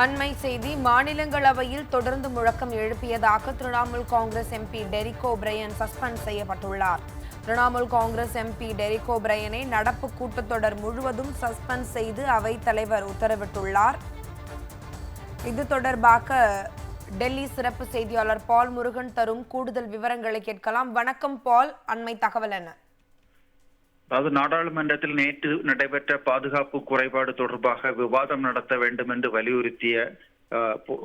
அண்மை செய்தி மாநிலங்களவையில் தொடர்ந்து முழக்கம் எழுப்பியதாக Trinamool Congress MP Derek O'Brien suspend செய்யப்பட்டுள்ளார். திரிணாமுல் காங்கிரஸ் எம்பி டெரிகோ பிரையனை நடப்பு கூட்டத்தொடர் முழுவதும் சஸ்பெண்ட் செய்து அவைத் தலைவர் உத்தரவிட்டுள்ளார். இது தொடர்பாக டெல்லி சிறப்பு செய்தியாளர் பால் முருகன் தரும் கூடுதல் விவரங்களை கேட்கலாம். வணக்கம் பால். அண்மை தகவல் என்ன? அதாவது நாடாளுமன்றத்தில் நேற்று நடைபெற்ற பாதுகாப்பு குறைபாடு தொடர்பாக விவாதம் நடத்த வேண்டும் என்று வலியுறுத்திய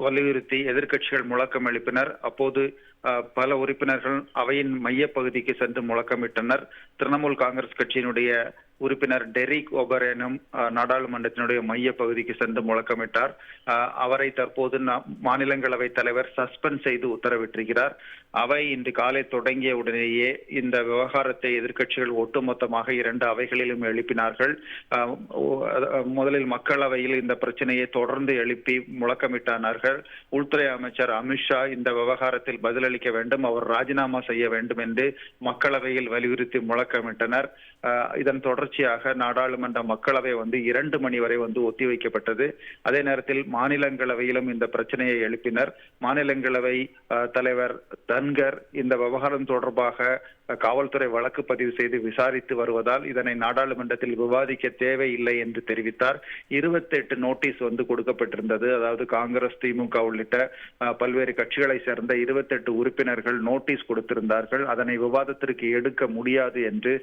வலியுறுத்தி எதிர்க்கட்சிகள் முழக்கம் எழுப்பினர். அப்போது பல உறுப்பினர்கள் அவையின் மையப்பகுதிக்கு சென்று முழக்கமிட்டனர். திரிணாமுல் காங்கிரஸ் கட்சியினுடைய உறுப்பினர் டெரிக் ஒபரேனும் நாடாளுமன்றத்தினுடைய மைய பகுதிக்கு சென்று முழக்கமிட்டார். அவரை தற்போது மாநிலங்களவை தலைவர் சஸ்பெண்ட் செய்து உத்தரவிட்டிருக்கிறார். அவை இன்று காலை தொடங்கிய உடனேயே இந்த விவகாரத்தை எதிர்க்கட்சிகள் ஒட்டுமொத்தமாக இரண்டு அவைகளிலும் எழுப்பினார்கள். முதலில் மக்களவையில் இந்த பிரச்சனையை தொடர்ந்து எழுப்பி முழக்கமிட்டானார்கள். உள்துறை அமைச்சர் அமித்ஷா இந்த விவகாரத்தில் பதிலளிக்க வேண்டும் அவர் ராஜினாமா செய்ய வேண்டும் என்று மக்களவையில் வலியுறுத்தி முழக்கமிட்டனர். இதன் தொடர்ச்சி தொடர்ச்சியாக நாடாளுமன்ற மக்களவை வந்து இரண்டு மணி வரை வந்து ஒத்திவைக்கப்பட்டது அதே நேரத்தில் மாநிலங்களவையிலும் இந்த பிரச்சனையை எழுப்பினர். மாநிலங்களவை தலைவர் தன்கர் இந்த விவகாரம் தொடர்பாக காவல்துறை வழக்கு பதிவு செய்து விசாரித்து வருவதால் இதனை நாடாளுமன்றத்தில் விவாதிக்க தேவையில்லை என்று தெரிவித்தார். இருபத்தி எட்டு நோட்டீஸ் வந்து கொடுக்கப்பட்டிருந்தது. அதாவது காங்கிரஸ் திமுக உள்ளிட்ட பல்வேறு கட்சிகளை சேர்ந்த இருபத்தி எட்டு உறுப்பினர்கள் நோட்டீஸ் கொடுத்திருந்தார்கள். அதனை விவாதத்திற்கு எடுக்க முடியாது என்று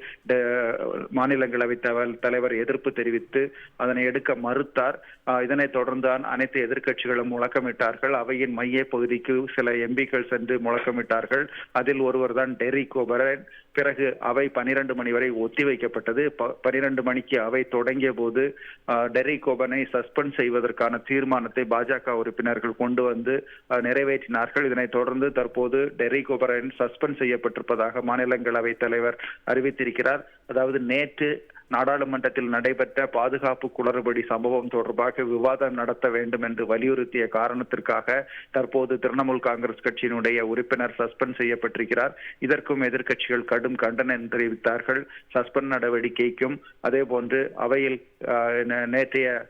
மாநில மாநிலங்களவை தலைவர் எதிர்ப்பு தெரிவித்து அதனை எடுக்க மறுத்தார். இதனைத் தொடர்ந்தான் அனைத்து எதிர்க்கட்சிகளும் முழக்கமிட்டார்கள். அவையின் மைய பகுதிக்கு சில எம்பிக்கள் சென்று முழக்கமிட்டார்கள். அதில் ஒருவர் தான் டெரிக் ஓபரன் பிறகு அவை பனிரெண்டு மணி வரை ஒத்திவைக்கப்பட்டது ப- பனிரெண்டு மணிக்கு அவை தொடங்கிய போது அஹ், டெரிக் கோபனை சஸ்பெண்ட் செய்வதற்கான தீர்மானத்தை பாஜக உறுப்பினர்கள் கொண்டு வந்து நிறைவேற்றினார்கள். இதனைத் தொடர்ந்து தற்போது டெரிக் ஓபரன் சஸ்பெண்ட் செய்யப்பட்டிருப்பதாக மாநிலங்களவை தலைவர் அறிவித்திருக்கிறார். அதாவது நேற்று நாடாளுமன்றத்தில் நடைபெற்ற பாதுகாப்பு குளறுபடி சம்பவம் தொடர்பாக விவாதம் நடத்த வேண்டும் என்று வலியுறுத்திய காரணத்திற்காக தற்போது திரிணாமுல் காங்கிரஸ் கட்சியினுடைய உறுப்பினர் சஸ்பெண்ட் செய்யப்பட்டிருக்கிறார். இதற்கும் எதிர்க்கட்சிகள் கடும் கண்டனம் தெரிவித்தார்கள். சஸ்பெண்ட் நடவடிக்கைக்கும் அதே போன்று அவையில் நே- நேற்றைய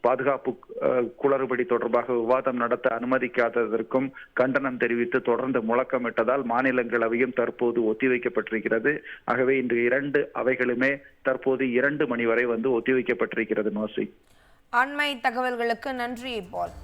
பாதுகாப்பு குளறுபடி தொடர்பாக விவாதம் நடத்த அனுமதிக்காததற்கும் கண்டனம் தெரிவித்து தொடர்ந்து முழக்கமிட்டதால் மாநிலங்களவையும் தற்போது ஒத்திவைக்கப்பட்டிருக்கிறது. ஆகவே இன்று இரண்டு அவைகளுமே தற்போது இரண்டு மணி வரை வந்து ஒத்திவைக்கப்பட்டிருக்கிறது நோசி அண்மை தகவல்களுக்கு நன்றி பால்.